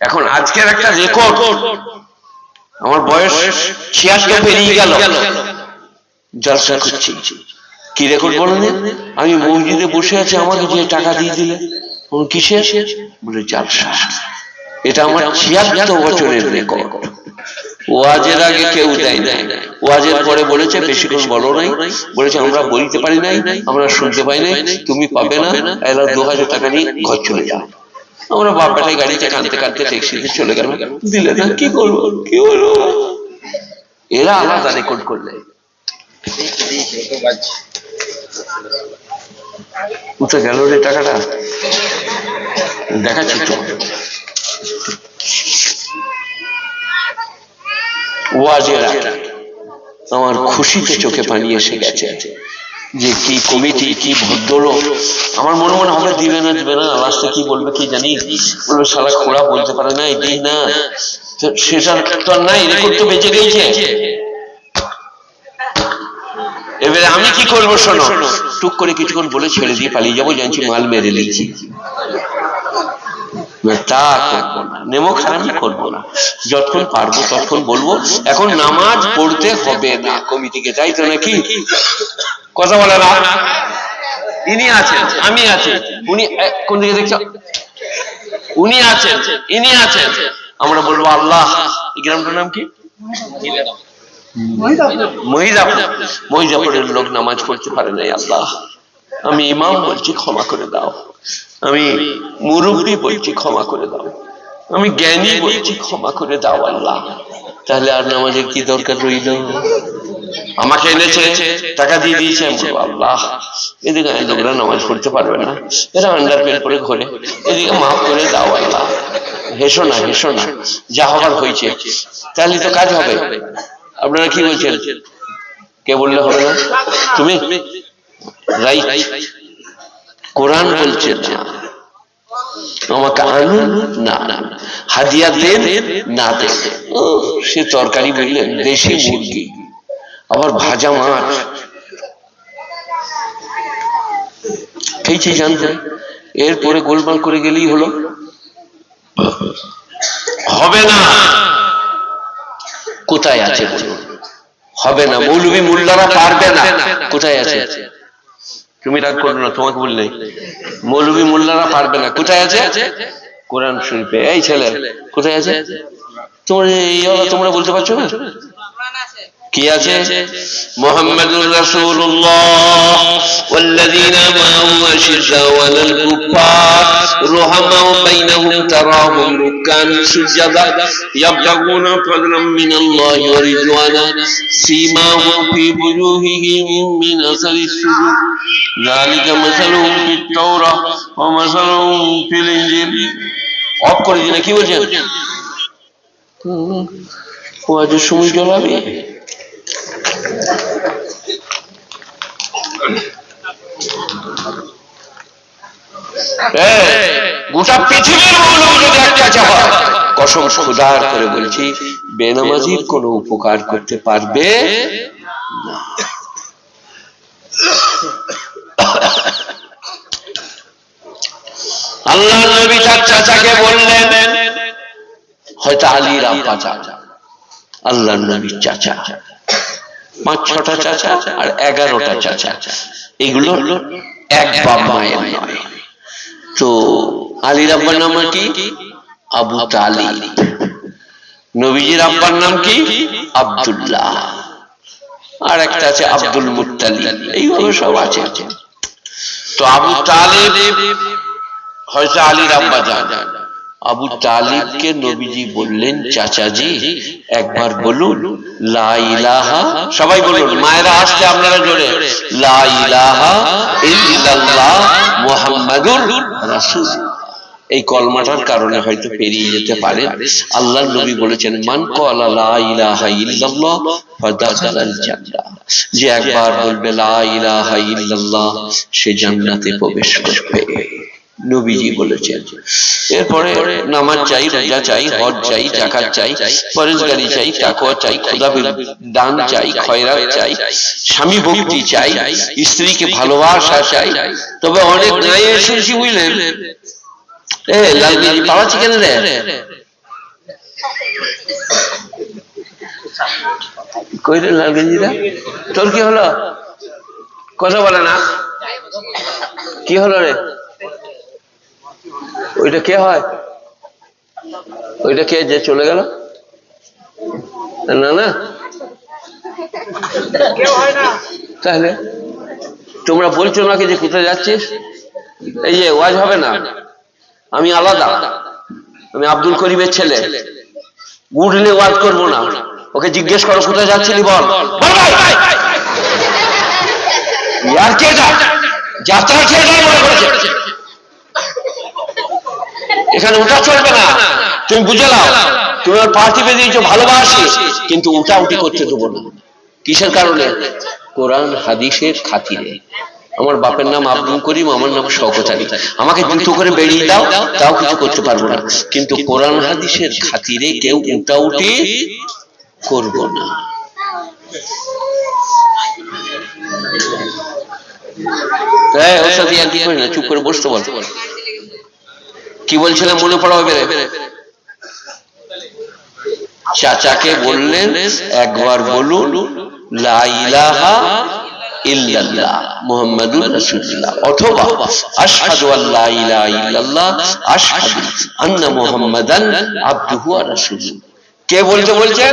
এখন আজকের একটা রেকর্ড আমার বয়স ছিয়াত্তর পেরিয়ে গেল। জলসা করছি কি রেকর্ড বলেন? আমি মসজিদে বসে আছি আমাকে যে টাকা দিয়ে দিলে। কিসে বলে জালসা। এটা আমার ছিয়াত্তর বছরের রেকর্ড ওয়াজের আগে কেউ দেয় নাই ওয়াজের পরে বলেছে বেশিক্ষণ বলো নাই। বলেছে আমরা বলতে পারি নাই আমরা শুনতে পাই নাই। তুমি পাবে না। এরা দু হাজার টাকা নিয়ে ঘর চলে যাও। আমরা বাপ বেটাই গাড়িতে কাঁদতে কাঁদতে ট্যাক্সিতে চলে গেল। দিলে না কি করব কি বলব? এরা আলাদা রেকর্ড করলে। উঠে গেল রে টাকাটা। দেখাচ্ছি তো ওয়াজের আমার খুশিতে চোখে পানি এসে গেছে। যে কি কমিটি, কি ভদ্রলোক? আমার মনে মনে হবে দিবে না দিবে না। লাস্টে কি বলবে কি জানি? বলবে সারা খোড়া বলতে পারে না, এটাই না। সেটা তো আর নাই রেকর্ড তো বেঁচে গেছে। এবারে আমি কি করব শোনো? টুক করে কিছুক্ষণ বলে ছেড়ে দিয়ে পালিয়ে যাব, জানছি মাল মেরে না তা নেমো খারাপই করব না। যতক্ষণ পারব ততক্ষণ বলব, এখন নামাজ পড়তে হবে না। কমিটিকে তাই তো নাকি? কথা বলে না। ইনি আছেন, আমি আছি। উনি কোন দিকে দেখছ? উনি আছেন, ইনি আছেন। আমরা বলব, আল্লাহ, এই গ্রামটার নাম কি? মহিজাপুর। মহিজাপুরের লোক নামাজ পড়তে পারে নাই, আল্লাহ। আমি ইমাম বলছি, ক্ষমা করে দাও। আমি মুরব্বী বলছি, ক্ষমা করে দাও। আমি জ্ঞানী বলছি, ক্ষমা করে দাও আল্লাহ। তাহলে আর নামাজের কি দরকার রইল? আমাকে এনেছে, টাকা দিয়ে দিয়েছে আল্লাহ। এদিকে লোকরা নামাজ পড়তে পারবে না। এরা আন্ডার পেন করে ঘোরে। এদিকে মাফ করে দাও আল্লাহ। হেসো না হেসো না। যা হবার হয়েছে। তাহলে তো কাজ হবে। আপনারা কি বলছেন? কে বললে হবে না? তুমি? রাইট। কোরআন বলছে না। আমাকে আনুন? না। হাদিয়া দেন না দেন। সে তরকারি বললেন দেশি মুরগি। আবার ভাজা মাছ। খেয়েছি জানতে। এরপরে গোলমাল করে গেলেই হলো। হবে না। কোথায় আছে বলুন? হবে না। মৌলবী মোল্লারা পারবে না। কোথায় আছে? তুমি রাগ না, তোমাকে বললে মৌলবী মোল্লারা পারবে না। কোথায় আছে? কোরআন শরীফে। এই ছেলে, কোথায় আছে? তোমার এই তোমরা বলতে পারছ না? কি আছে মোহাম্মদুর রাসূলুল্লাহ والذين معه أشداء على الكفار رحماء بينهم تراهم ركعا سجدا يبتغون فضلا من الله ورضوانا سيماهم في وجوههم من أثر السجود ذلك مثلهم في التوراة ومثلهم في الإنجيل অফ করে দিনা কি বলছেন ও আজ সময় জ্বলাবে এই, গোটা পৃথিবীর কসম খুদার করে বলছি বেনামাজির কোনো উপকার করতে পারবে আল্লাহ নবী তার চাচাকে বললেন, হয়তো আলীর আব্বা চাচা আল্লাহ নবীর চাচা। পাঁচ, ছটা চাচা আর এগারোটা চাচা। এগুলো এক বাপ মায়ের নয়। তো আলীর আব্বার নাম কি? আবু তালিব। নবীজির আব্বার নাম কি? আব্দুল্লাহ। আর একটা আছে আব্দুল মুত্তালিব। এইভাবে সব আছে। তো আবু তালিব হয়তো আলীর আব্বা যান আবু তালিবকে নবীজি বললেন, চাচাজি, একবার বলুন, লা ইলাহা সবাই বলুন, মায়েরা আসতে আপনারা জোরে, লা ইলাহা ইল্লাল্লাহ মুহাম্মাদুর রাসূল এই কলমাটার কারণে হয়তো পেরিয়ে যেতে পারে। আল্লাহ নবী বলেছেন, মান ক্বালা লা ইলাহা ইল্লাল্লাহ ফাদাখালাল জান্নাহ। যে একবার বলবে, লা ইলাহা ইল্লাল্লাহ, সে জান্নাতে প্রবেশ করবে। নবীজি বলেছেন। এরপরে নামাজ চাই, রোজা চাই, হজ চাই জাকাত চাই পরেশগারি চাই, তাকওয়া চাই খোদা দান চাই, খয়রাত চাই, স্বামী ভক্তি চাই, স্ত্রীকে ভালোবাসা চাই। তবে অনেক নাই শুনছি বুঝলেন? এ, লাল পাওয়া চিকেন রে? কই রে লাল গেঞ্জিরা তোর কি হলো? কথা বলে না। কি হলো রে? ওইটা কে হয়? ওইটা কে যে চলে গেল? না তাহলে তোমরা বলছো নাকি যে কোথায় যাচ্ছিস? এই যে, ওয়াজ হবে না। আমি আলাদা। আমি আব্দুল করিমের ছেলে। উঠলে ওয়াজ করব না। ওকে জিজ্ঞেস করো, কোথায় যাচ্ছিলি বল? যা যাত্রা কে মনে করেছে এখানে ওটা চলবে না। তুমি বুঝে নাও, তুমি ওর পা টিপে দিয়েছ, ভালোবাসি, কিন্তু উঠা উঠি করতে দেবো না। কিসের কারণে? কোরআন হাদিসের খাতিরে। আমার বাপের নাম আব্দুল করিম, আমার নাম শওকত আলী। আমাকে জুতো করে বেরিয়ে দাও, তাও কিছু করতে পারব না। কিন্তু কোরআন হাদিসের খাতিরে কেউ উঠা উঠি করব না। না, চুপ করে বসতে বল। কি বলছিলাম মনে পড়াবে বেড়ে চাচাকে বললেন, একবার বলুন, লা ইলাহা ইল্লাল্লাহ মুহাম্মাদুর রাসূলুল্লাহ অথবা আশহাদু আল্লা ইলাহা ইল্লাল্লাহ আশহাদু আন্না মুহাম্মাদান আবদুহু ওয়া রাসূলুহু। কে বলতে বলছেন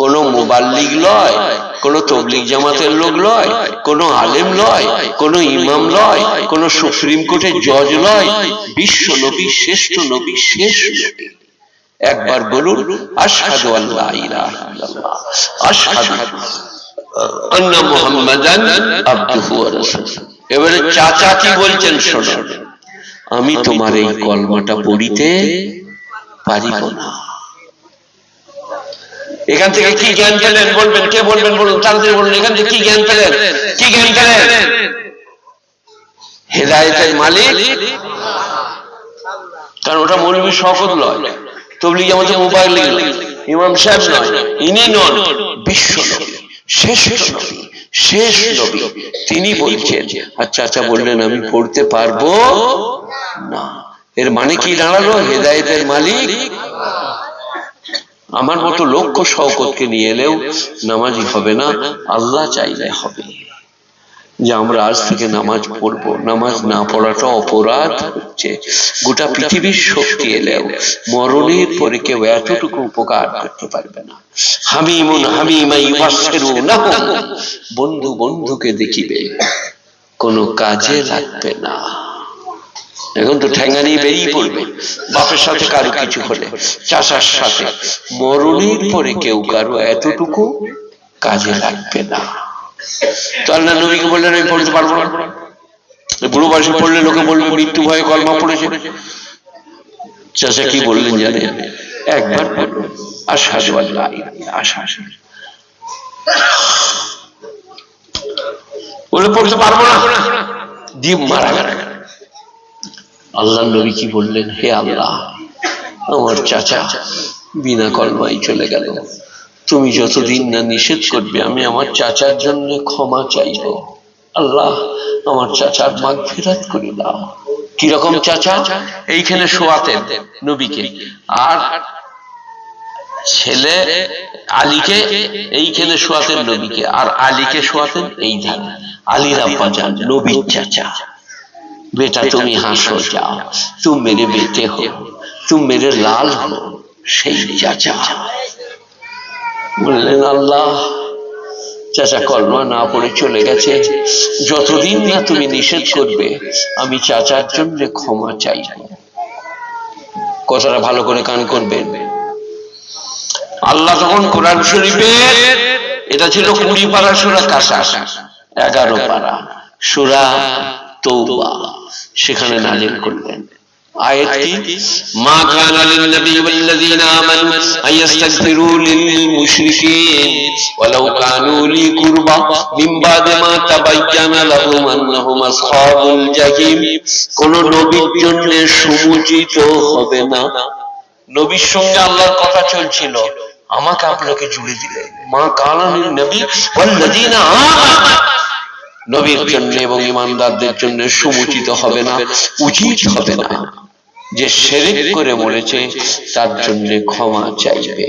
কোন মোবাল্লিগ লয়, কোন তবলিগ জামাতের লোক লয়, কোন আলেম লয়, কোন ইমাম লয়, কোন সুপ্রিম কোর্টের জজ লয়, বিশ্ব নবী, শ্রেষ্ঠ নবী, শেষ একবার বলুন, আশহাদু আল্লাহ ইলাহা ইল্লাল্লাহ, আশহাদু আন্না মুহাম্মাদান আবদুহু ওয়া রাসূলুহু। এবারে চাচা কি বলছেন শোনো, আমি তোমার এই কলমাটা পড়িতে পারিব না। এখান থেকে কি জ্ঞান পেলেন? বলবেন, কে বলবেন বলুন? তাড়াতাড়ি বলুন, এখান থেকে কি জ্ঞান পেলেন? কি জ্ঞান পেলেন? হেদায়েতের মালিক? কারণ ওটা মৌলবী শকত নয়, তবলিগ আমাদের মোবাইল ইমাম সাহেব নয়, ইনি নন, বিশ্ব নবী, শেষ নবী। তিনি বলছেন, আর চাচা বললেন, আমি পড়তে পারব না। এর মানে কি দাঁড়াল? হেদায়েতের মালিক আমার মতো লক্ষ্য শওকতকে নিয়ে এলেও নামাজি হবে না, আল্লাহ চাইলে হবে। যে আমরা আজ থেকে নামাজ পড়ব, নামাজ না পড়াটা অপরাধ হচ্ছে। গোটা পৃথিবীর শক্তি এলেও মরণের পরে কেউ এতটুকু উপকার করতে পারবে না। হামিমুন হামিমা ইউবাসসিরু নাহুম বন্ধু বন্ধুকে দেখিবে, কোনো কাজে লাগবে না। এখন তো ঠেঙ্গা নিয়ে বেরিয়ে পড়বে। বাপের সাথে কারও কিছু হলে। চাষার সাথে। মরণের পরে কেউ কারও এতটুকু কাজে লাগবে না। তো আল্লাহ নবীকে বললেন আমি পড়তে পারব না। বুড়ো বয়সে পড়লে লোকে বলবে মৃত্যু ভয়ে কলমা পড়েছে। চাষা কি বললেন জানে একবার বলুন আশা বলে পড়তে পারব না। দিয়ে মারা গেল আল্লাহ নবী কি বললেন? হে আল্লাহ, আমার চাচা বিনা কলমাই চলে গেল। তুমি যতদিন না নিষেধ করবে, আমি আমার চাচার জন্য ক্ষমা চাইব। আল্লাহ, আমার চাচার মাগ ফেরাত করে দাও। কীরকম চাচা? এইখানে শোয়াতেন নবীকে। আর ছেলে আলীকে এইখানে শোয়াতেন নবীকে। আর আলীকে শোয়াতেন এই ধান আলীর আব্বা যান, নবীর চাচা। बेटा तुम यहाँ सो जाओ तुम मेरे बेटे हो तुम मेरे लाल हो সেই চাচা বললেন আল্লাহ চাচা কলমা না পড়ে চলে গেছে যতদিন না তুমি নিষেধ করবে আমি চাচার জন্য ক্ষমা চাইব কথাটা ভালো করে কান করবেন আল্লাহ তখন কোরআন শরীফের এটা ছিল কুড়ি পারা সুরা কাসা এগারো পারা সুরা তৌবা সেখানে নাজিল করলেন। আয়াত কি? মা কানা লিন নবী ওয়াল লাযিনা আমানু আয়াস্তাগফিরু লিল মুশরিকিন ওয়ালাউ কানু লি কুরবা মিন বাদে মা তাবায়্যানা লাহুম আন্নাহুম আসহাবুল জাহিম। কোন নবীর জন্য সমুচিত হবে না। নবীর সঙ্গে আল্লাহর কথা চলছিল। আমাকে আপনাকে জুড়ে দিলেন। মা কানা লিন নবী ওয়াল লাযিনা আমানু নবীর জন্য এবং ইমানদারদের জন্য সমুচিত হবে না, উচিত হবে না। যে সেরেক করে মরেছে, তার জন্য ক্ষমা চাইবে।